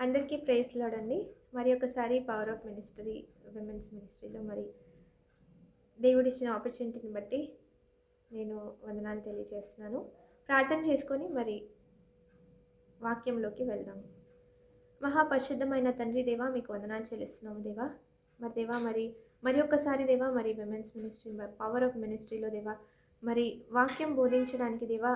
అందరికీ ప్రేస్ లోడండి మరి ఒకసారి పవర్ ఆఫ్ మినిస్ట్రీ విమెన్స్ మినిస్ట్రీలో మరి దేవుడు ఇచ్చిన ఆపర్చునిటీని బట్టి నేను వందనాలు తెలియజేస్తున్నాను. ప్రార్థన చేసుకొని మరి వాక్యంలోకి వెళ్దాం. మహాపరిశుద్ధమైన తండ్రి దేవా మీకు వందనాలు చెల్లిస్తున్నాము దేవా. మరి దేవా మరి మరి ఒక్కసారి దేవా మరి విమెన్స్ మినిస్ట్రీ పవర్ ఆఫ్ మినిస్ట్రీలో దేవా మరి వాక్యం బోధించడానికి దేవా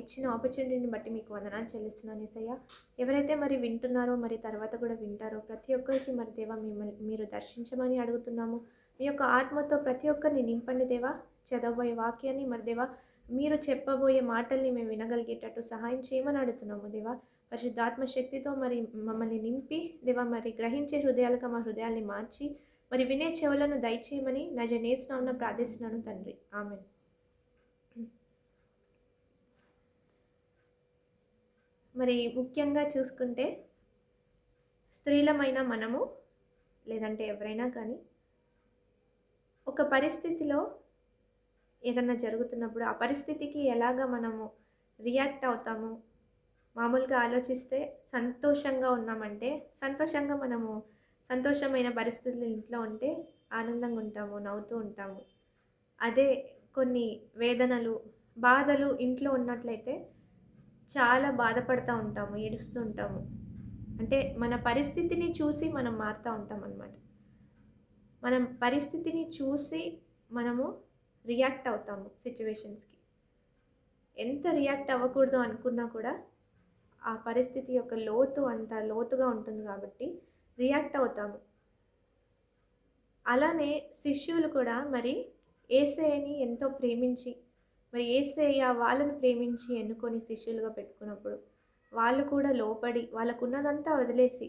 ఇచ్చిన ఆపర్చునిటీని బట్టి మీకు వందనాలు చెల్లిస్తున్నాను ఏసయ్య. ఎవరైతే మరి వింటున్నారో మరి తర్వాత కూడా వింటారో ప్రతి ఒక్కరికి మరి దేవా మిమ్మల్ని మీరు దర్శించమని అడుగుతున్నాము. మీ యొక్క ఆత్మతో ప్రతి ఒక్కరిని నింపండి దేవా. చదవబోయే వాక్యాన్ని మరి దేవా మీరు చెప్పబోయే మాటల్ని మేము వినగలిగేటట్టు సహాయం చేయమని అడుగుతున్నాము దేవా. పరిశుద్ధాత్మ శక్తితో మరి మమ్మల్ని నింపి దేవా మరి గ్రహించే హృదయాలుగా మా హృదయాల్ని మార్చి మరి వినే చెవులను దయచేయమని నా జనేస్తున్నాను ప్రార్థిస్తున్నాను తండ్రి. ఆమెను. మరి ముఖ్యంగా చూసుకుంటే స్త్రీలమైన మనము లేదంటే ఎవరైనా కానీ ఒక పరిస్థితిలో ఏదన్నా జరుగుతున్నప్పుడు ఆ పరిస్థితికి ఎలాగ మనము రియాక్ట్ అవుతాము? మామూలుగా ఆలోచిస్తే సంతోషంగా ఉన్నామంటే సంతోషంగా మనము సంతోషమైన పరిస్థితులు ఇంట్లో ఉంటే ఆనందంగా ఉంటాము నవ్వుతూ ఉంటాము. అదే కొన్ని వేదనలు బాధలు ఇంట్లో ఉన్నట్లయితే చాలా బాధపడుతూ ఉంటాము ఏడుస్తూ ఉంటాము. అంటే మన పరిస్థితిని చూసి మనం మారుతూ ఉంటాం అన్నమాట. మనం పరిస్థితిని చూసి మనము రియాక్ట్ అవుతాము సిచ్యువేషన్స్కి. ఎంత రియాక్ట్ అవ్వకూడదు అనుకున్నా కూడా ఆ పరిస్థితి యొక్క లోతు అంత లోతుగా ఉంటుంది కాబట్టి రియాక్ట్ అవుతాము. అలానే శిష్యులు కూడా మరి ఏసఐని ఎంతో ప్రేమించి మరి ఏసయ్య వాళ్ళని ప్రేమించి ఎన్నుకొని శిష్యులుగా పెట్టుకున్నప్పుడు వాళ్ళు కూడా లోపడి వాళ్ళకున్నదంతా వదిలేసి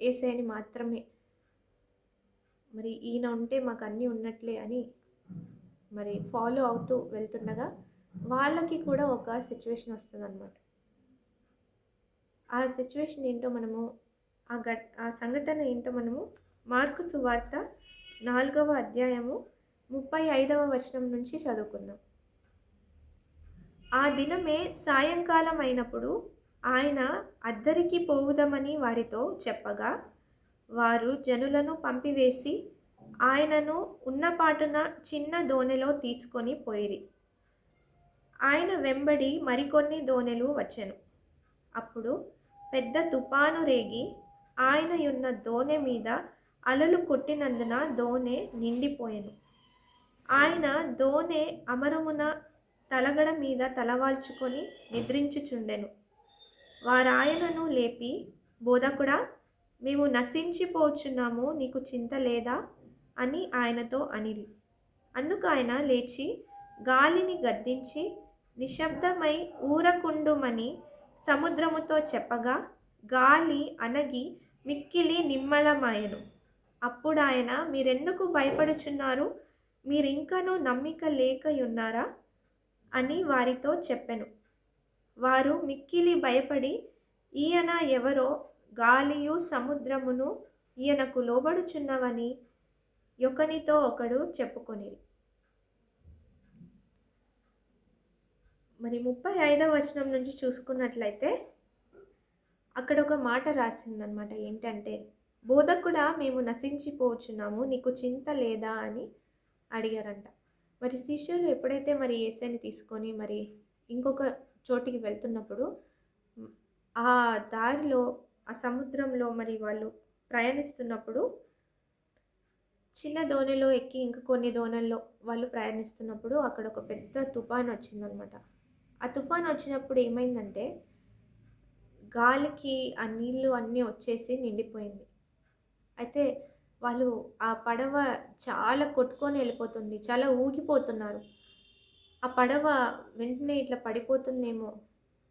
ఏసయ్యని మాత్రమే. మరి ఈయన ఉంటే మాకు అన్నీ ఉన్నట్లే అని మరి ఫాలో అవుతూ వెళ్తుండగా వాళ్ళకి కూడా ఒక సిచ్యువేషన్ వస్తుందన్నమాట. ఆ సిచ్యువేషన్ ఏంటో మనము ఆ ఘట్ ఆ సంఘటన ఏంటో మనము మార్కు సువార్త నాలుగవ అధ్యాయము ముప్పై ఐదవ వచనం నుంచి చదువుకుందాం. ఆ దినమే సాయంకాలం అయినప్పుడు ఆయన అద్దరికి పోవుదమని వారితో చెప్పగా వారు జనులను పంపివేసి ఆయనను ఉన్నపాటున చిన్న దోణిలో తీసుకొని పోయిరి. ఆయన వెంబడి మరికొన్ని దోణెలు వచ్చెను. అప్పుడు పెద్ద తుపాను రేగి ఆయన ఉన్న దోణె మీద అలలు కొట్టినందున దోణె నిండిపోయెను. ఆయన దోణె అమరమున తలగడ మీద తలవాల్చుకొని నిద్రించుచుండెను. వారాయనను లేపి బోధకుడా మేము నశించిపోచున్నాము నీకు చింత లేదా అని ఆయనతో అనిరి. అందుకు ఆయన లేచి గాలిని గద్దించి నిశ్శబ్దమై ఊరకుండుమని సముద్రముతో చెప్పగా గాలి అనగి మిక్కిలి నిమ్మళమాయను అప్పుడు ఆయన మీరెందుకు భయపడుచున్నారు? మీరింకనూ నమ్మిక లేకయున్నారా? అని వారితో చెప్పెను. వారు మిక్కిలి భయపడి ఈయన ఎవరో గాలియు సముద్రమును ఈయనకు లోబడుచున్నవని ఒకనితో ఒకడు చెప్పుకొని మరి ముప్పై ఐదవ వచనం నుంచి చూసుకున్నట్లయితే అక్కడ ఒక మాట రాసిందనమాట ఏంటంటే బోధకుడా మేము నశించిపోచున్నాము నీకు చింత లేదా? అని అడిగారంట. మరి శిష్యులు ఎప్పుడైతే మరి ఏసైని తీసుకొని మరి ఇంకొక చోటికి వెళ్తున్నప్పుడు ఆ దారిలో ఆ సముద్రంలో మరి వాళ్ళు ప్రయాణిస్తున్నప్పుడు చిన్న దోణిలో ఎక్కి ఇంక కొన్ని దోణల్లో వాళ్ళు ప్రయాణిస్తున్నప్పుడు అక్కడ ఒక పెద్ద తుఫాన్ వచ్చిందనమాట. ఆ తుఫాన్ వచ్చినప్పుడు ఏమైందంటే గాలికి ఆ నీళ్ళు అన్నీ వచ్చేసి నిండిపోయింది. అయితే వాళ్ళు ఆ పడవ చాలా కొట్టుకొని వెళ్ళిపోతుంది చాలా ఊగిపోతున్నారు. ఆ పడవ వెంటనే ఇట్లా పడిపోతుందేమో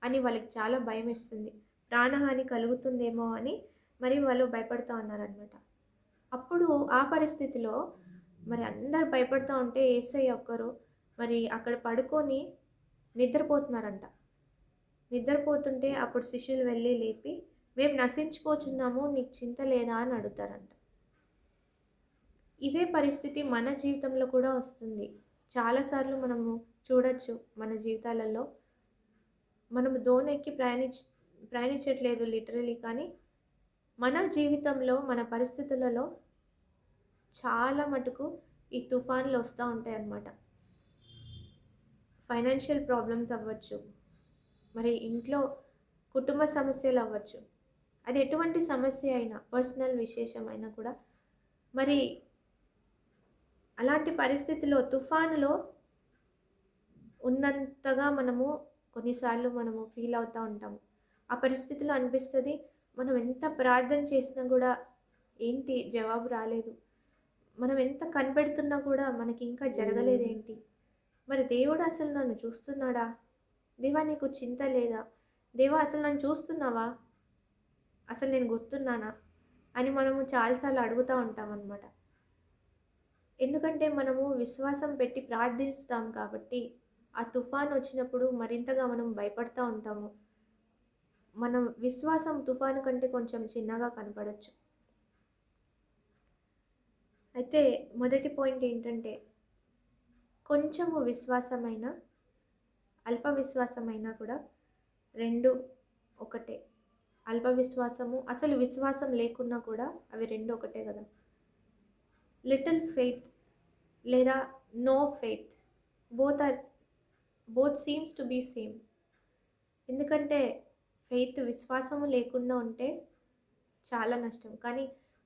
అని వాళ్ళకి చాలా భయం వేస్తుంది. ప్రాణహాని కలుగుతుందేమో అని మరి వాళ్ళు భయపడుతూ ఉన్నారనమాట అప్పుడు ఆ పరిస్థితిలో మరి అందరు భయపడుతూ ఉంటే ఏసై ఒక్కరు మరి అక్కడ పడుకొని నిద్రపోతున్నారంట. నిద్రపోతుంటే అప్పుడు శిష్యులు వెళ్ళి లేపి మేము నశించిపోతున్నాము నీకు చింత లేదా? అని అడుగుతారంట. ఇదే పరిస్థితి మన జీవితంలో కూడా వస్తుంది. చాలాసార్లు మనము చూడొచ్చు మన జీవితాలలో. మనము దోణి ఎక్కి ప్రయాణించ ప్రయాణించట్లేదు లిటరలీ కానీ మన జీవితంలో మన పరిస్థితులలో చాలా మటుకు ఈ తుఫాన్లు వస్తూ ఉంటాయి అన్నమాట. ఫైనాన్షియల్ ప్రాబ్లమ్స్ అవ్వచ్చు. మరి ఇంట్లో కుటుంబ సమస్యలు అవ్వచ్చు. అది ఎటువంటి సమస్య అయినా పర్సనల్ విశేషమైనా కూడా. మరి అలాంటి పరిస్థితిలో తుఫానులో ఉన్నంతగా మనము కొన్నిసార్లు మనము ఫీల్ అవుతూ ఉంటాము. ఆ పరిస్థితిలో అనిపిస్తుంది మనం ఎంత ప్రార్థన చేసినా కూడా ఏంటి జవాబు రాలేదు. మనం ఎంత కనిపెడుతున్నా కూడా మనకి ఇంకా జరగలేదేంటి మరి దేవుడు అసలు నన్ను చూస్తున్నాడా? దేవా నీకు చింత లేదా? దేవా అసలు నన్ను చూస్తున్నావా? అసలు నేను గుర్తున్నానా? అని మనము చాలాసార్లు అడుగుతూ ఉంటాం అన్నమాట ఎందుకంటే మనము విశ్వాసం పెట్టి ప్రార్థిస్తాం కాబట్టి ఆ తుఫాన్ వచ్చినప్పుడు మరింతగా మనం భయపడుతూ ఉంటాము. మనం విశ్వాసం తుఫాను కంటే కొంచెం చిన్నగా కనపడచ్చు. అయితే మొదటి పాయింట్ ఏంటంటే కొంచెము విశ్వాసమైన అల్ప విశ్వాసమైనా కూడా రెండు ఒకటే. అల్ప విశ్వాసము అసలు విశ్వాసం లేకున్నా కూడా అవి రెండు ఒకటే కదా. లిటిల్ ఫెయిత్ లేదా no faith. Both are both seems to be same ఎందుకంటే ఫెయిత్ విశ్వాసము లేకుండా ఉంటే చాలా నష్టం. కానీ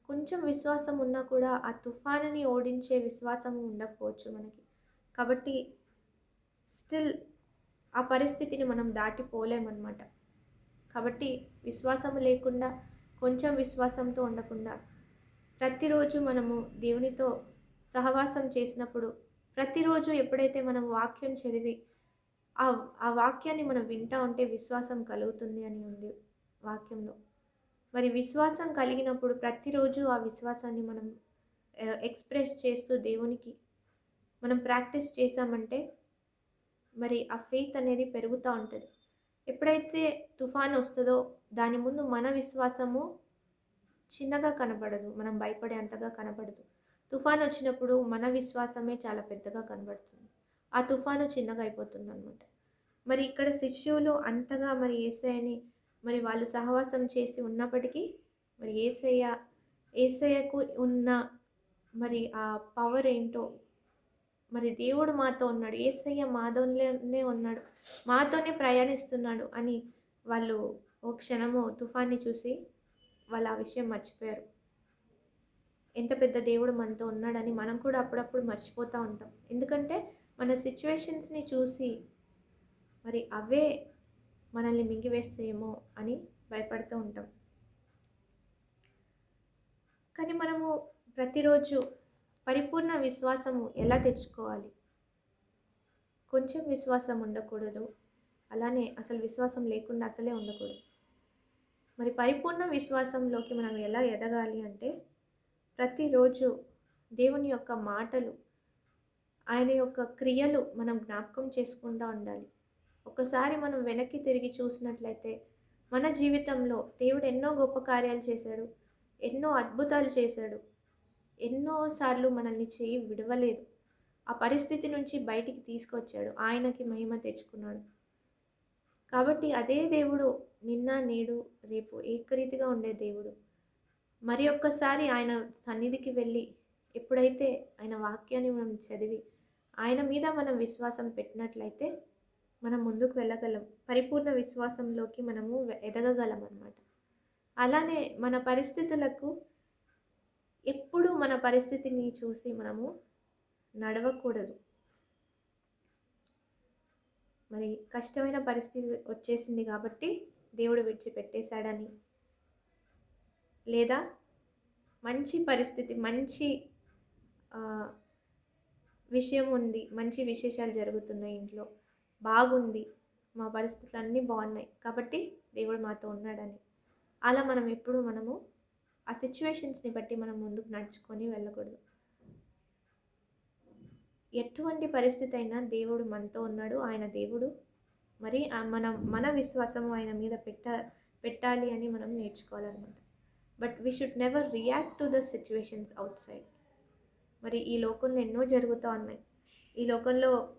కొంచెం విశ్వాసం ఉన్నా కూడా ఆ తుఫానుని ఓడించే విశ్వాసము ఉండకపోవచ్చు మనకి. కాబట్టి స్టిల్ ఆ పరిస్థితిని మనం దాటిపోలేమన్నమాట. కాబట్టి విశ్వాసం లేకుండా కొంచెం విశ్వాసంతో ఉండకుండా ప్రతిరోజు మనము దేవునితో సహవాసం చేసినప్పుడు ప్రతిరోజు ఎప్పుడైతే మనం వాక్యం చదివి ఆ ఆ వాక్యాన్ని మనం వింటా ఉంటే విశ్వాసం కలుగుతుంది అని ఉంది వాక్యంలో. మరి విశ్వాసం కలిగినప్పుడు ప్రతిరోజు ఆ విశ్వాసాన్ని మనం ఎక్స్ప్రెస్ చేస్తూ దేవునికి మనం ప్రాక్టీస్ చేసామంటే మరి ఆ ఫెయిత్ అనేది పెరుగుతూ ఉంటుంది. ఎప్పుడైతే తుఫాన్ వస్తుందో దాని ముందు మన విశ్వాసము చిన్నగా కనబడదు మనం భయపడే అంతగా కనబడదు. తుఫాన్ వచ్చినప్పుడు మన విశ్వాసమే చాలా పెద్దగా కనబడుతుంది. ఆ తుఫాను చిన్నగా అయిపోతుంది అనమాట మరి ఇక్కడ శిష్యులు అంతగా మరి ఏసయ్యని మరి వాళ్ళు సహవాసం చేసి ఉన్నప్పటికీ మరి ఏసయ్య ఏసయ్యకు ఉన్న మరి ఆ పవర్ ఏంటో మరి దేవుడు మాతో ఉన్నాడు ఏసయ్య మాతోనే ఉన్నాడు మాతోనే ప్రయాణిస్తున్నాడు అని వాళ్ళు ఓ క్షణము తుఫాన్ని చూసి వాళ్ళు ఆ విషయం మర్చిపోయారు. ఎంత పెద్ద దేవుడు మనతో ఉన్నాడని మనం కూడా అప్పుడప్పుడు మర్చిపోతూ ఉంటాం. ఎందుకంటే మన సిచ్యువేషన్స్ని చూసి మరి అవే మనల్ని మింగివేస్తాయేమో అని భయపడుతూ ఉంటాం. కానీ మనము ప్రతిరోజు పరిపూర్ణ విశ్వాసము ఎలా తెచ్చుకోవాలి? కొంచెం విశ్వాసం ఉండకూడదు. అలానే అసలు విశ్వాసం లేకుండా అసలే ఉండకూడదు. మరి పరిపూర్ణ విశ్వాసంలోకి మనం ఎలా ఎదగాలి అంటే ప్రతిరోజు దేవుని యొక్క మాటలు ఆయన యొక్క క్రియలు మనం జ్ఞాపకం చేసుకుండా ఉండాలి. ఒకసారి మనం వెనక్కి తిరిగి చూసినట్లయితే మన జీవితంలో దేవుడు ఎన్నో గొప్ప కార్యాలు చేశాడు ఎన్నో అద్భుతాలు చేశాడు ఎన్నోసార్లు మనల్ని చేయి విడవలేదు. ఆ పరిస్థితి నుంచి బయటికి తీసుకొచ్చాడు. ఆయనకి మహిమ తెచ్చుకున్నాడు. కాబట్టి అదే దేవుడు నిన్న నేడు రేపు ఏకరీతిగా ఉండే దేవుడు. మరి ఒక్కసారి ఆయన సన్నిధికి వెళ్ళి ఎప్పుడైతే ఆయన వాక్యాన్ని మనం చదివి ఆయన మీద మనం విశ్వాసం పెట్టినట్లయితే మనం ముందుకు వెళ్ళగలం. పరిపూర్ణ విశ్వాసంలోకి మనము ఎదగగలం అన్నమాట. అలానే మన పరిస్థితులకు ఎప్పుడు మన పరిస్థితిని చూసి మనము నడవకూడదు. మరి కష్టమైన పరిస్థితి వచ్చేసింది కాబట్టి దేవుడు విడిచిపెట్టేశాడని. లేదా మంచి పరిస్థితి మంచి విషయం ఉంది మంచి విశేషాలు జరుగుతున్నాయి ఇంట్లో. బాగుంది మా పరిస్థితులు అన్నీ బాగున్నాయి కాబట్టి దేవుడు మాతో ఉన్నాడని. అలా మనం ఎప్పుడు మనము ఆ సిచ్యువేషన్స్ని బట్టి మనం ముందుకు నడుచుకొని వెళ్ళకూడదు. ఎటువంటి పరిస్థితి అయినా దేవుడు మనతో ఉన్నాడు. ఆయన దేవుడు. మరి మనం మన విశ్వాసము ఆయన మీద పెట్ట పెట్టాలి అని మనం నేర్చుకోవాలన్నమాట. But we should never react to the situations outside మరి ఈ లోకంలో ఎన్నో జరుగుతూ ఉన్నాయి. ఈ లోకంలో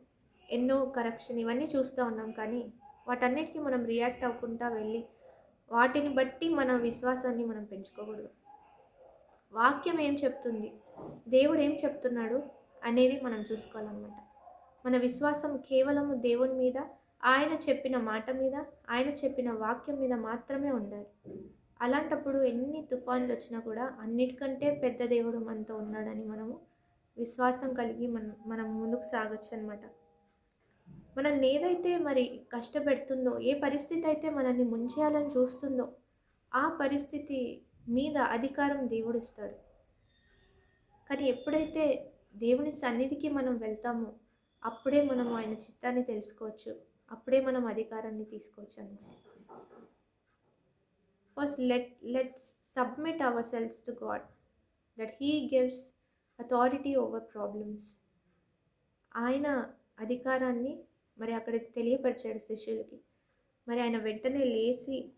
ఎన్నో కరప్షన్ ఇవన్నీ చూస్తూ ఉన్నాం కానీ వాటన్నిటికీ మనం రియాక్ట్ అవ్వకుండా వెళ్ళి వాటిని బట్టి మన విశ్వాసాన్ని మనం పెంచుకోకూడదు. వాక్యం ఏం చెప్తుంది? దేవుడు ఏం చెప్తున్నాడు? అనేది మనం చూసుకోవాలన్నమాట. మన విశ్వాసం కేవలము దేవుని మీద ఆయన చెప్పిన మాట మీద ఆయన చెప్పిన వాక్యం మీద మాత్రమే ఉండాలి. అలాంటప్పుడు ఎన్ని తుఫాన్లు వచ్చినా కూడా అన్నిటికంటే పెద్ద దేవుడు మనతో ఉన్నాడని మనము విశ్వాసం కలిగి మనం మనం ముందుకు సాగొచ్చు అనమాట మనల్ని ఏదైతే మరి కష్టపెడుతుందో ఏ పరిస్థితి అయితే మనల్ని ముంచేయాలని చూస్తుందో ఆ పరిస్థితి మీద అధికారం దేవుడు ఇస్తాడు. కానీ ఎప్పుడైతే దేవుని సన్నిధికి మనం వెళ్తాము అప్పుడే మనం ఆయన చిత్తాన్ని తెలుసుకోవచ్చు. అప్పుడే మనం అధికారాన్ని తీసుకోవచ్చు అన్నమాట first let let's submit our selves to God that he gives authority over problems ఆయన అధికారాన్ని మరి అక్కడ తెలియపరిచాడు శిష్యులకి. మరి ఆయన వెంటనే లేచి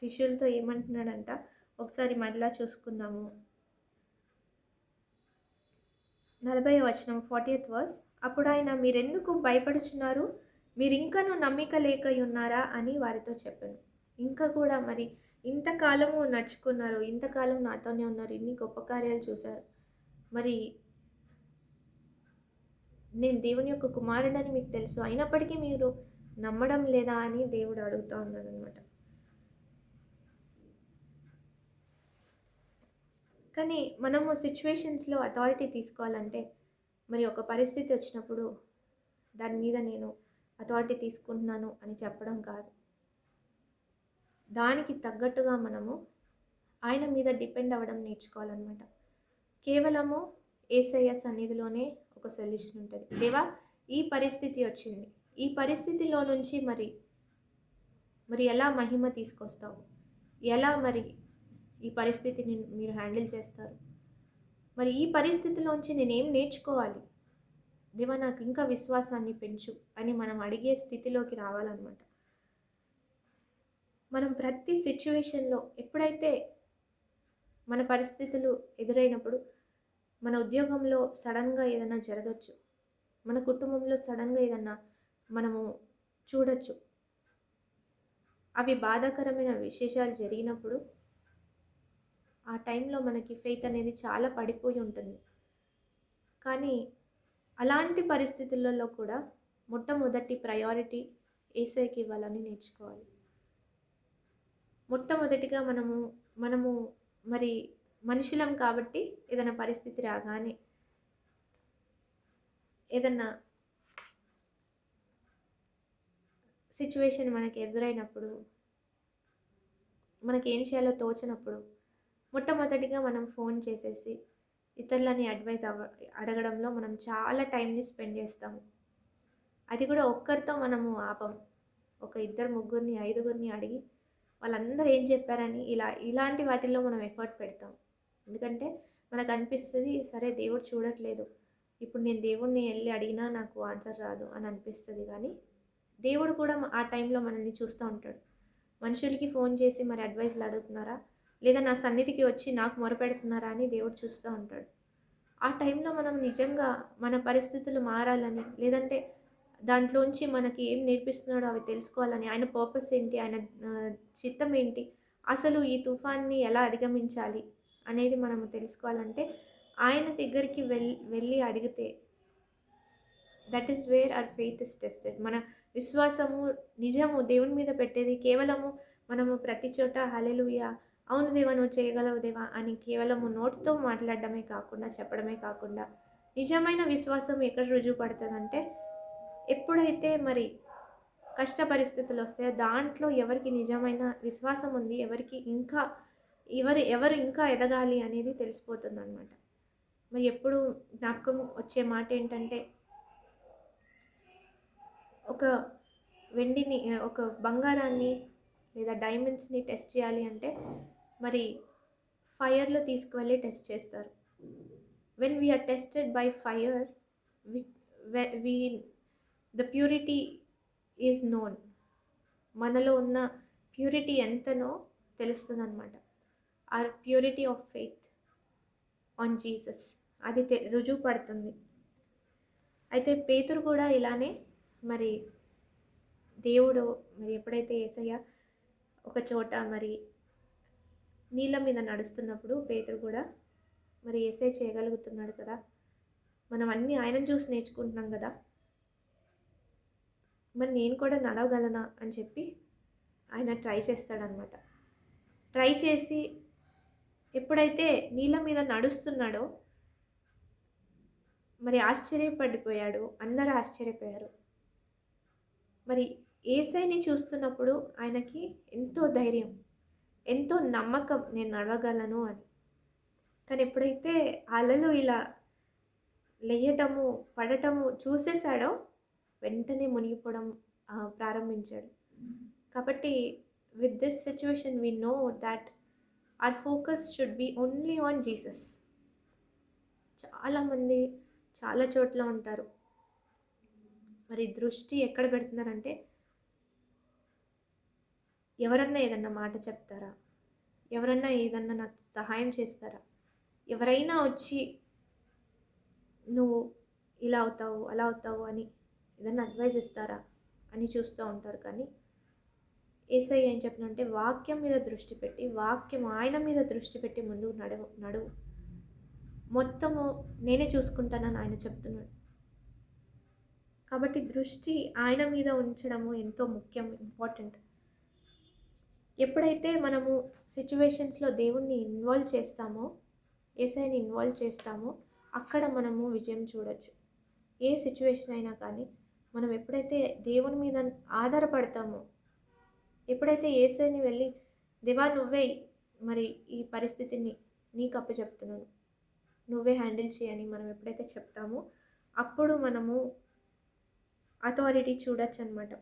శిష్యులతో ఏమంటున్నాడంట ఒకసారి మరలా చూసుకుందాము. నలభై వచనం ఫార్టీ వర్స్ అప్పుడు ఆయన మీరెందుకు భయపడుచున్నారు? మీరు ఇంకనూ నమ్మిక లేక ఉన్నారా అని వారితో చెప్పాను. ఇంకా కూడా మరి ఇంతకాలము నడుచుకున్నారు ఇంతకాలం నాతోనే ఉన్నారు ఇన్ని గొప్ప కార్యాలు చూశారు. మరి నేను దేవుని యొక్క కుమారుడని మీకు తెలుసు. అయినప్పటికీ మీరు నమ్మడం లేదా? అని దేవుడు అడుగుతూ ఉన్నాడు అనమాట కానీ మనము సిచ్యువేషన్స్లో అథారిటీ తీసుకోవాలంటే మరి ఒక పరిస్థితి వచ్చినప్పుడు దాని మీద నేను అథారిటీ తీసుకుంటున్నాను అని చెప్పడం కాదు. దానికి తగ్గట్టుగా మనము ఆయన మీద డిపెండ్ అవ్వడం నేర్చుకోవాలన్నమాట. కేవలము ఏసయ్య సన్నిధిలోనే ఒక సొల్యూషన్ ఉంటుంది. దేవా ఈ పరిస్థితి వచ్చింది. ఈ పరిస్థితిలో నుంచి మరి మరి ఎలా మహిమ తీసుకొస్తావు? ఎలా మరి ఈ పరిస్థితిని మీరు హ్యాండిల్ చేస్తారు. మరి ఈ పరిస్థితిలోంచి నేనేం నేర్చుకోవాలి? దేవా నాకు ఇంకా విశ్వాసాన్ని పెంచు అని మనం అడిగే స్థితిలోకి రావాలన్నమాట. మనం ప్రతి సిచ్యువేషన్లో ఎప్పుడైతే మన పరిస్థితులు ఎదురైనప్పుడు మన ఉద్యోగంలో సడన్గా ఏదైనా జరగచ్చు మన కుటుంబంలో సడన్గా ఏదన్నా మనము చూడొచ్చు అవి బాధాకరమైన విశేషాలు జరిగినప్పుడు ఆ టైంలో మనకి ఫెయిత్ అనేది చాలా పడిపోయి ఉంటుంది. కానీ అలాంటి పరిస్థితులలో కూడా మొట్టమొదటి ప్రయారిటీ ఏసైకి ఇవ్వాలని నేర్చుకోవాలి. మొట్టమొదటిగా మనము మనము మరి మనుషులం కాబట్టి ఏదైనా పరిస్థితి రాగానే ఏదన్నా సిచ్యువేషన్ మనకి ఎదురైనప్పుడు మనకి ఏం చేయాలో తోచినప్పుడు మొట్టమొదటిగా మనం ఫోన్ చేసేసి ఇతరులని అడ్వైస్ అవ అడగడంలో మనం చాలా టైంని స్పెండ్ చేస్తాము. అది కూడా ఒక్కరితో మనము ఆపం. ఒక ఇద్దరు ముగ్గురిని ఐదుగురిని అడిగి వాళ్ళందరూ ఏం చెప్పారని ఇలా ఇలాంటి వాటిల్లో మనం ఎఫర్ట్ పెడతాం. ఎందుకంటే మనకు అనిపిస్తుంది సరే దేవుడు చూడట్లేదు. ఇప్పుడు నేను దేవుడిని వెళ్ళి అడిగినా నాకు ఆన్సర్ రాదు అని అనిపిస్తుంది కానీ దేవుడు కూడా ఆ టైంలో మనల్ని చూస్తూ ఉంటాడు. మనుషులకి ఫోన్ చేసి మరి అడ్వైస్లు అడుగుతున్నారా? లేదా నా సన్నిధికి వచ్చి నాకు మొరపెడుతున్నారా అని దేవుడు చూస్తూ ఉంటాడు. ఆ టైంలో మనం నిజంగా మన పరిస్థితులు మారాలని లేదంటే దాంట్లోంచి మనకి ఏం నేర్పిస్తున్నాడో అవి తెలుసుకోవాలని ఆయన పర్పస్ ఏంటి ఆయన చిత్తం ఏంటి అసలు ఈ తుఫాన్ని ఎలా అధిగమించాలి అనేది మనము తెలుసుకోవాలంటే ఆయన దగ్గరికి వెల్ వెళ్ళి అడిగితే that is where our faith is tested మన విశ్వాసము నిజము దేవుని మీద పెట్టేది కేవలము మనము ప్రతి చోట హలెలుయా అవును దేవా నువ్వు చేయగలవు దేవా అని కేవలము నోటితో మాట్లాడడమే కాకుండా చెప్పడమే కాకుండా నిజమైన విశ్వాసం ఎక్కడ రుజువు పడుతుందంటే ఎప్పుడైతే మరి కష్ట పరిస్థితులు వస్తాయో దాంట్లో ఎవరికి నిజమైన విశ్వాసం ఉంది ఎవరికి ఇంకా ఎవరు ఎవరు ఇంకా ఎదగాలి అనేది తెలిసిపోతుంది అనమాట మరి ఎప్పుడు జ్ఞాపకం వచ్చే మాట ఏంటంటే ఒక వెండిని ఒక బంగారాన్ని లేదా డైమండ్స్ని టెస్ట్ చేయాలి అంటే మరి ఫైర్లో తీసుకువెళ్ళి టెస్ట్ చేస్తారు. When we are tested by fire we we the purity is known మనలో ఉన్న ప్యూరిటీ ఎంతనో తెలుస్తుంది అనమాట our purity of faith on Jesus అది తె రుజువు పడుతుంది. అయితే పేతురు కూడా ఇలానే మరి దేవుడు మరి ఎప్పుడైతే ఏసయ్య ఒక చోట మరి నీళ్ళ మీద నడుస్తున్నప్పుడు పేతురు కూడా మరి ఏసై చేయగలుగుతున్నాడు కదా. మనం అన్నీ ఆయనను చూసి నేర్చుకుంటున్నాం కదా. మరి నేను కూడా నడవగలనా అని చెప్పి ఆయన ట్రై చేస్తాడనమాట ట్రై చేసి ఎప్పుడైతే నీళ్ళ మీద నడుస్తున్నాడో మరి ఆశ్చర్యపడిపోయాడు అందరూ ఆశ్చర్యపోయారు. మరి ఏసైని చూస్తున్నప్పుడు ఆయనకి ఎంతో ధైర్యం. ఎంతో నమ్మకం నేను నడవగలను అని. కానీ ఎప్పుడైతే అలలు ఇలా లేయటము పడటము చూసేసాడో వెంటనే మునిగిపోవడం ప్రారంభించాడు. కాబట్టి with this situation we know that our focus should be only on Jesus చాలామంది చాలా చోట్ల ఉంటారు. మరి దృష్టి ఎక్కడ పెడుతున్నారంటే ఎవరన్నా ఏదన్నా మాట చెప్తారా? ఎవరన్నా ఏదన్నా నాకు సహాయం చేస్తారా? ఎవరైనా వచ్చి నువ్వు ఇలా అవుతావు అలా అవుతావు అని ఏదన్నా అడ్వైజ్ ఇస్తారా? అని చూస్తూ ఉంటారు. కానీ ఏసై ఏం చెప్పినంటే వాక్యం మీద దృష్టి పెట్టి వాక్యం ఆయన మీద దృష్టి పెట్టి ముందుకు నడవు నడువు. మొత్తము నేనే చూసుకుంటానని ఆయన చెప్తున్నాడు. కాబట్టి దృష్టి ఆయన మీద ఉంచడము ఎంతో ముఖ్యం ఇంపార్టెంట్ ఎప్పుడైతే మనము సిచ్యువేషన్స్లో దేవుణ్ణి ఇన్వాల్వ్ చేస్తామో ఏసైని ఇన్వాల్వ్ చేస్తామో అక్కడ మనము విజయం చూడొచ్చు. ఏ సిచ్యువేషన్ అయినా కానీ మనం ఎప్పుడైతే దేవుని మీద ఆధారపడతామో ఎప్పుడైతే ఏసైని వెళ్ళి దేవా నువ్వే మరి ఈ పరిస్థితిని నీకు అప్పచెప్తున్నాను. నువ్వే హ్యాండిల్ చేయని మనం ఎప్పుడైతే చెప్తామో అప్పుడు మనము అథారిటీ చూడొచ్చు అనమాట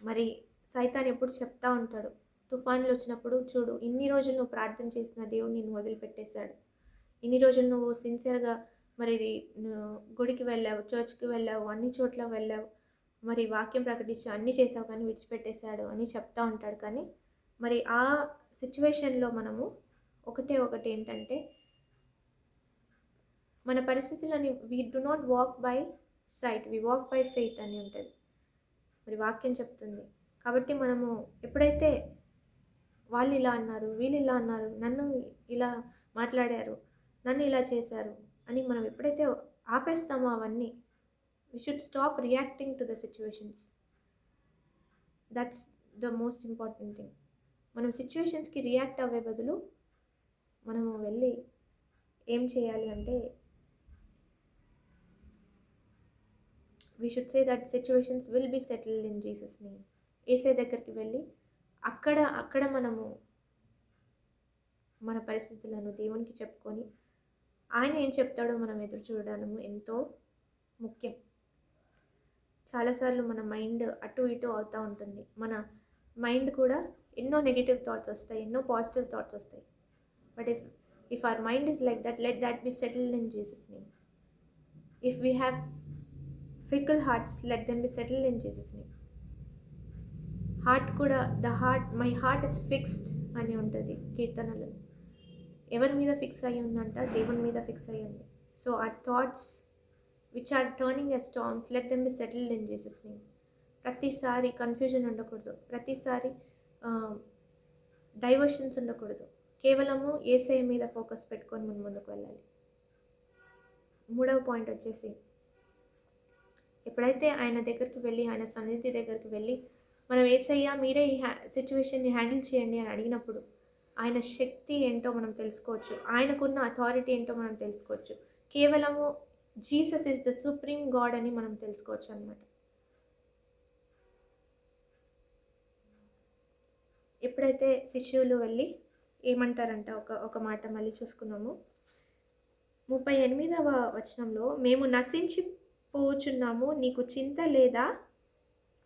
మరి సైతాన్ ఎప్పుడు చెప్తా ఉంటాడు. తుఫాన్లు వచ్చినప్పుడు చూడు ఇన్ని రోజులు నువ్వు ప్రార్థన చేసిన దేవుడు నిన్ను వదిలిపెట్టేశాడు. ఇన్ని రోజులు నువ్వు సిన్సియర్గా మరి ఇది గుడికి వెళ్ళావు చర్చ్కి వెళ్ళావు అన్ని చోట్ల వెళ్ళావు. మరి వాక్యం ప్రకటించి అన్ని చేసావు కానీ విడిచిపెట్టేశాడు అని చెప్తా ఉంటాడు. కానీ మరి ఆ సిచ్యువేషన్లో మనము ఒకటే ఒకటి ఏంటంటే మన పరిస్థితులని we do not walk by sight we walk by faith అని ఉంటుంది. మరి వాక్యం చెప్తుంది. కాబట్టి మనము ఎప్పుడైతే వాళ్ళు ఇలా అన్నారు వీళ్ళు ఇలా అన్నారు నన్ను ఇలా మాట్లాడారు నన్ను ఇలా చేశారు అని మనం ఎప్పుడైతే ఆపేస్తామో అవన్నీ we should stop reacting to the situations that's the most important thing మనం సిచ్యువేషన్స్కి రియాక్ట్ అవ్వే బదులు మనము వెళ్ళి ఏం చేయాలి అంటే we should say that situations will be settled in Jesus name ఏసే దగ్గరికి వెళ్ళి అక్కడ అక్కడ మనము మన పరిస్థితులను దేవునికి చెప్పుకొని ఆయన ఏం చెప్తాడో మనం ఎదురు చూడడము ఎంతో ముఖ్యం. చాలాసార్లు మన మైండ్ అటు ఇటు అవుతూ ఉంటుంది. మన మైండ్ కూడా ఎన్నో నెగిటివ్ థాట్స్ వస్తాయి ఎన్నో పాజిటివ్ థాట్స్ వస్తాయి. But if if our mind is like that let that be settled in Jesus name. If we have fickle hearts let them be settled in Jesus name. Heart కూడా the heart my heart is fixed అని ఉంటుంది కీర్తనలు. ఎవరి మీద fix అయ్యి ఉందంట? దేవుని మీద ఫిక్స్ అయ్యి ఉంది. సో ఆ thoughts which are turning a storms let them be settled in Jesus name ప్రతిసారి కన్ఫ్యూజన్ ఉండకూడదు. ప్రతిసారి డైవర్షన్స్ ఉండకూడదు. కేవలము ఏసఐ మీద ఫోకస్ పెట్టుకొని మనం ముందుకు వెళ్ళాలి. మూడవ పాయింట్ వచ్చేసి ఎప్పుడైతే ఆయన దగ్గరికి వెళ్ళి ఆయన సన్నిధి దగ్గరికి వెళ్ళి మనం ఏసయ్యా మీరే ఈ హ్యా సిచ్యువేషన్ని హ్యాండిల్ చేయండి అని అడిగినప్పుడు ఆయన శక్తి ఏంటో మనం తెలుసుకోవచ్చు. ఆయనకున్న అథారిటీ ఏంటో మనం తెలుసుకోవచ్చు. కేవలము Jesus is the supreme God అని మనం తెలుసుకోవచ్చు అనమాట ఎప్పుడైతే శిష్యులు వెళ్ళి ఏమంటారంట ఒక ఒక మాట మళ్ళీ చూసుకున్నాము ముప్పై ఎనిమిదవ వచనంలో మేము నశించిపోచున్నాము నీకు చింత లేదా?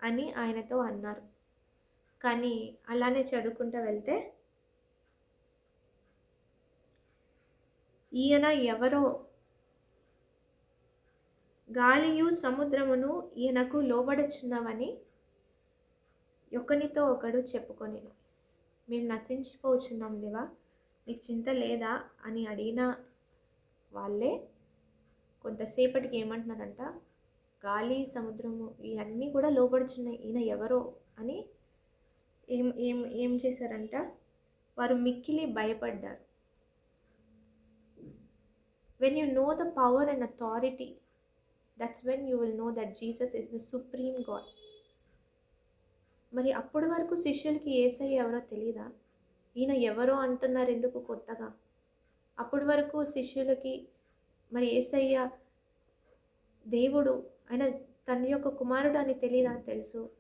అని ఆయనతో అన్నారు. కానీ అలానే చదువుకుంటూ వెళ్తే ఈయన ఎవరో? గాలియు సముద్రమును ఈయనకు లోబడుచున్నవని ఒకనితో ఒకడు చెప్పుకొని మేము నశించిపోచున్నాం దేవా నీకు చింత లేదా అని అడిగిన వాళ్ళే కొంతసేపటికి ఏమంటున్నారంట గాలి సముద్రము ఇవన్నీ కూడా లోబడుచున్నాయి. ఈయన ఎవరో అని ఏం ఏం ఏం చేశారంట? వారు మిక్కిలి భయపడ్డారు. When you know the power and authority that's when you will know that Jesus is the supreme God మరి అప్పటి వరకు శిష్యులకి ఏసై ఎవరో తెలియదా ఈయన ఎవరో అంటున్నారు ఎందుకు కొత్తగా? అప్పటి వరకు శిష్యులకి మరి ఏసయ్య దేవుడు ఆయన తన యొక్క కుమారుడు అని తెలియదా తెలుసు.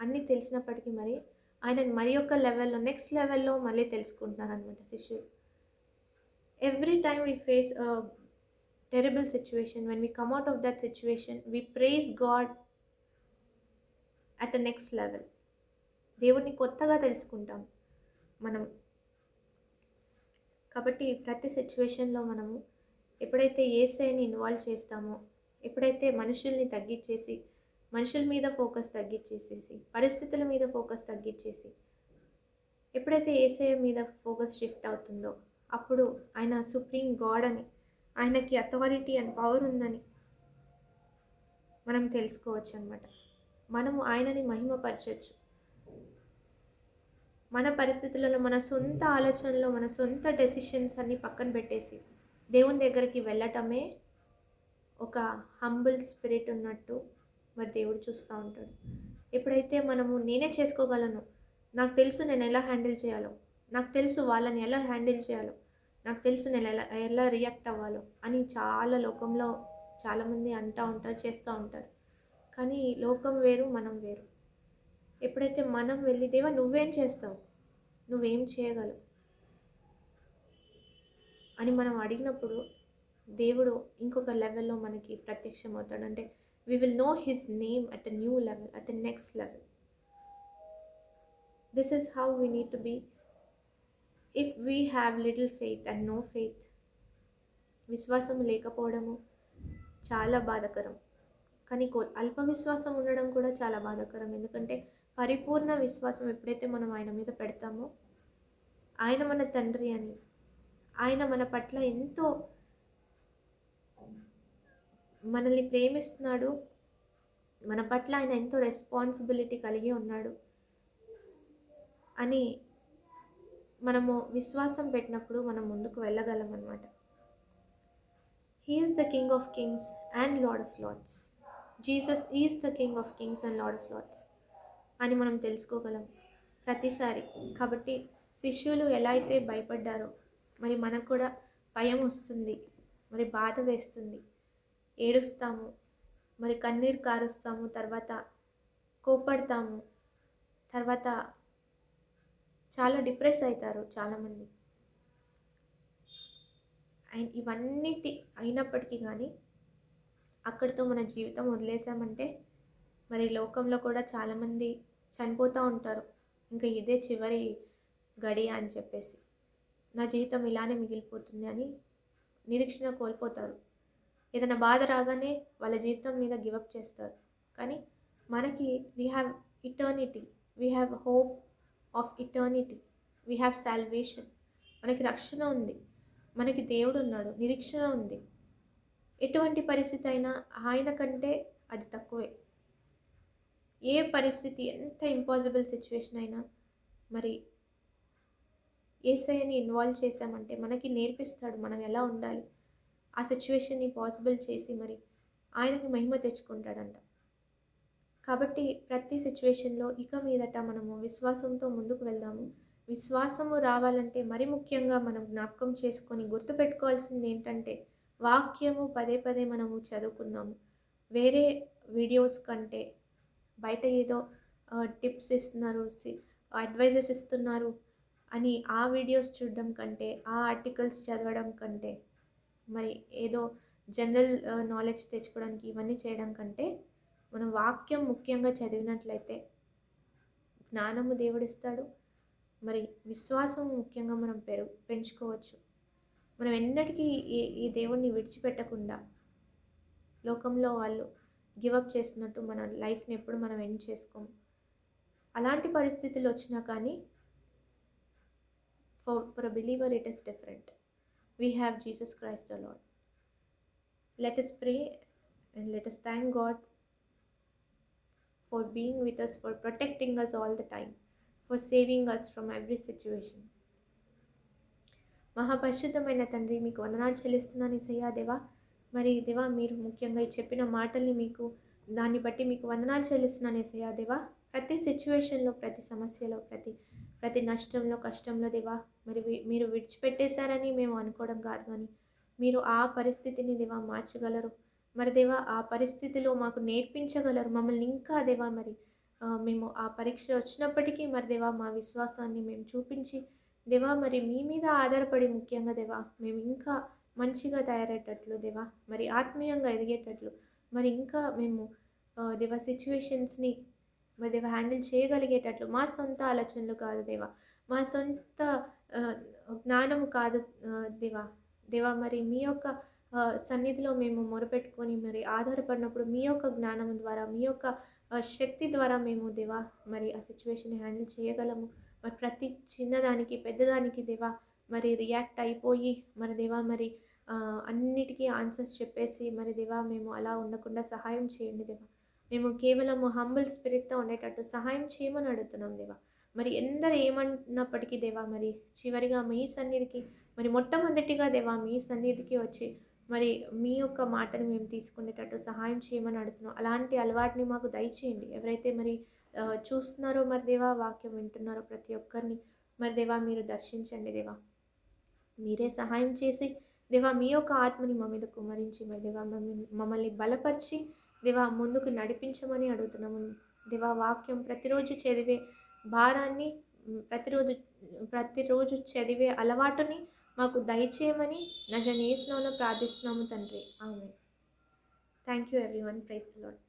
అన్నీ తెలిసినప్పటికీ మరి ఆయన మరి యొక్క లెవెల్లో నెక్స్ట్ లెవెల్లో మళ్ళీ తెలుసుకుంటున్నారు అనమాట శిష్యులు every time we face terrible situation when we come out of that situation we praise God at a next level దేవుడిని కొత్తగా తెలుసుకుంటాం మనం. కాబట్టి ప్రతి సిచ్యువేషన్లో మనము ఎప్పుడైతే ఏసైని ఇన్వాల్వ్ చేస్తామో ఎప్పుడైతే మనుషుల్ని తగ్గించేసి మనుషుల మీద ఫోకస్ తగ్గించేసేసి పరిస్థితుల మీద ఫోకస్ తగ్గించేసి ఎప్పుడైతే ఏసఐ మీద ఫోకస్ షిఫ్ట్ అవుతుందో అప్పుడు ఆయన సుప్రీం గాడ్ అని ఆయనకి అథారిటీ అండ్ పవర్ ఉందని మనం తెలుసుకోవచ్చు అనమాట మనము ఆయనని మహిమపరచచ్చు. మన పరిస్థితులలో మన సొంత ఆలోచనలో మన సొంత డెసిషన్స్ అన్ని పక్కన పెట్టేసి దేవుని దగ్గరికి వెళ్ళటమే ఒక హంబుల్ స్పిరిట్ ఉన్నట్టు మరి దేవుడు చూస్తూ ఉంటాడు. ఎప్పుడైతే మనము నేనే చేసుకోగలను నాకు తెలుసు నేను ఎలా హ్యాండిల్ చేయాలో నాకు తెలుసు వాళ్ళని ఎలా హ్యాండిల్ చేయాలో నాకు తెలుసు నేను ఎలా ఎలా రియాక్ట్ అవ్వాలో అని చాలా లోకంలో చాలామంది అంటూ ఉంటారు చేస్తూ ఉంటారు. కానీ లోకం వేరు మనం వేరు. ఎప్పుడైతే మనం వెళ్ళి దేవా నువ్వేం చేస్తావు? నువ్వేం చేయగలవు? అని మనం అడిగినప్పుడు దేవుడు ఇంకొక లెవెల్లో మనకి ప్రత్యక్షం అవుతాడు. అంటే we will know his name at a new level at a next level this is how we need to be. If we have little faith and no faith విశ్వాసం లేకపోవడము చాలా బాధకరం. కానీ కో అల్ప విశ్వాసం ఉండడం కూడా చాలా బాధాకరం. ఎందుకంటే పరిపూర్ణ విశ్వాసం ఎప్పుడైతే మనం ఆయన మీద పెడతామో ఆయన మన తండ్రి అని ఆయన మన పట్ల ఎంతో మనల్ని ప్రేమిస్తున్నాడు. మన పట్ల ఆయన ఎంతో రెస్పాన్సిబిలిటీ కలిగి ఉన్నాడు. అని మనము విశ్వాసం పెట్టినప్పుడు మనం ముందుకు వెళ్ళగలం అనమాట he is the king of kings and lord of lords Jesus is the king of kings and lord of lords అని మనం తెలుసుకోగలం. ప్రతిసారి కాబట్టి శిష్యులు ఎలా అయితే భయపడ్డారో మరి మనకు కూడా భయం వస్తుంది. మరి బాధ వేస్తుంది. ఏడుస్తాము. మరి కన్నీరు కారుస్తాము. తర్వాత కోపడతాము తర్వాత చాలా డిప్రెస్ అవుతారు చాలామంది. అండ్ ఇవన్నిటి అయినప్పటికీ కానీ అక్కడితో మన జీవితం వదిలేసామంటే మరి లోకంలో కూడా చాలామంది చనిపోతూ ఉంటారు. ఇంకా ఇదే చివరి గడియ అని చెప్పేసి. నా జీవితం ఇలానే మిగిలిపోతుంది అని నిరీక్షణ కోల్పోతారు. ఏదైనా బాధ రాగానే వాళ్ళ జీవితం మీద గివప్ చేస్తారు. కానీ మనకి we have eternity we have hope of eternity we have salvation మనకి రక్షణ ఉంది మనకి దేవుడు ఉన్నాడు నిరీక్షణ ఉంది. ఎటువంటి పరిస్థితి అయినా ఆయన కంటే అది తక్కువే. ఏ పరిస్థితి ఎంత ఇంపాసిబుల్ సిచ్యువేషన్ అయినా మరి ఏసఐని ఇన్వాల్వ్ చేశామంటే మనకి నేర్పిస్తాడు మనం ఎలా ఉండాలి. ఆ సిచ్యువేషన్ని పాసిబుల్ చేసి మరి ఆయనకి మహిమ తెచ్చుకుంటాడంట. కాబట్టి ప్రతి సిచ్యువేషన్లో ఇక మీదట మనము విశ్వాసంతో ముందుకు వెళ్దాము. విశ్వాసము రావాలంటే మరి ముఖ్యంగా మనం జ్ఞాపకం చేసుకొని గుర్తుపెట్టుకోవాల్సింది ఏంటంటే వాక్యము పదే పదే మనము చదువుకుందాము. వేరే వీడియోస్ కంటే బయట ఏదో టిప్స్ ఇస్తున్నారు అడ్వైజెస్ ఇస్తున్నారు అని ఆ వీడియోస్ చూడడం కంటే ఆ ఆర్టికల్స్ చదవడం కంటే మరి ఏదో జనరల్ నాలెడ్జ్ తెచ్చుకోవడానికి ఇవన్నీ చేయడం కంటే మనం వాక్యం ముఖ్యంగా చదివినట్లయితే జ్ఞానము దేవుడిస్తాడు. మరి విశ్వాసం ముఖ్యంగా మనం పెరు పెంచుకోవచ్చు. మనం ఎన్నటికీ ఈ ఈ దేవుణ్ణి విడిచిపెట్టకుండా లోకంలో వాళ్ళు గివప్ చేసినట్టు మన లైఫ్ని ఎప్పుడు మనం ఎండ్ చేసుకోము అలాంటి పరిస్థితులు వచ్చినా కానీ for for a believer it is different we have Jesus Christ the let Let us pray and let us thank God for being with us, for protecting us all the time, for saving us from every situation మహాపరిశుద్ధమైన తండ్రి మీకు వందనాలు చెల్లిస్తున్నాను ఇసయ్యా దేవా. మరి దేవా మీరు ముఖ్యంగా చెప్పిన మాటల్ని మీకు దాన్ని బట్టి మీకు వందనాలు చెల్లిస్తున్నాను ఇసయ్యా దేవా. ప్రతి సిచ్యువేషన్లో ప్రతి సమస్యలో ప్రతి ప్రతి నష్టంలో కష్టంలో దేవా మరి వి- మీరు విడిచిపెట్టేశారని మేము అనుకోవడం కాదు కానీ మీరు ఆ పరిస్థితిని దేవా మార్చగలరు. మరి దేవా ఆ పరిస్థితిలో మాకు నేర్పించగలరు. మమ్మల్ని ఇంకా దేవా మరి మేము ఆ పరీక్ష వచ్చినప్పటికీ మరి దేవా మా విశ్వాసాన్ని మేము చూపించి దేవా మరి మీ మీద ఆధారపడి ముఖ్యంగా దేవా మేము ఇంకా మంచిగా తయారయ్యేటట్లు దేవా మరి ఆత్మీయంగా ఎదిగేటట్లు మరి ఇంకా మేము దేవా సిచ్యువేషన్స్ని మరి దేవ హ్యాండిల్ చేయగలిగేటట్లు. మా సొంత ఆలోచనలు కాదు దేవా. మా సొంత జ్ఞానము కాదు ఆ, దేవా. దేవా మరి మీ యొక్క సన్నిధిలో మేము మొరపెట్టుకొని మరి ఆధారపడినప్పుడు మీ యొక్క జ్ఞానం ద్వారా మీ యొక్క శక్తి ద్వారా మేము దేవా మరి ఆ సిచ్యువేషన్ హ్యాండిల్ చేయగలము. మరి ప్రతి చిన్నదానికి పెద్దదానికి దేవా మరి రియాక్ట్ అయిపోయి మరి దేవా మరి అన్నిటికీ ఆన్సర్స్ చెప్పేసి మరి దేవా మేము అలా ఉండకుండా సహాయం చేయండి దేవా. మేము కేవలం హంబుల్ స్పిరిట్తో ఉండేటట్టు సహాయం చేయమని అడుగుతున్నాం దేవా. మరి ఎందరు ఏమన్నప్పటికీ దేవా మరి చివరిగా మీ సన్నిధికి మరి మొట్టమొదటిగా దేవా మీ సన్నిధికి వచ్చి మరి మీ యొక్క మాటను మేము తీసుకునేటట్టు సహాయం చేయమని అడుగుతున్నాం. అలాంటి అలవాటుని మాకు దయచేయండి. ఎవరైతే మరి చూస్తున్నారో మరి దేవా వాక్యం వింటున్నారో ప్రతి ఒక్కరిని మరి దేవా మీరు దర్శించండి దేవా. మీరే సహాయం చేసి దేవా మీ యొక్క ఆత్మని మా మీద కుమరించి మరి దేవా మమ్మల్ని బలపరిచి దేవా ముందుకు నడిపించమని అడుగుతున్నాము. దేవా వాక్యం ప్రతిరోజు చదివే భారాన్ని ప్రతిరోజు ప్రతిరోజు చదివే అలవాటుని మాకు దయచేయమని నజనేసులో ప్రార్థిస్తున్నాము తండ్రి. ఆమె thank you everyone praise lord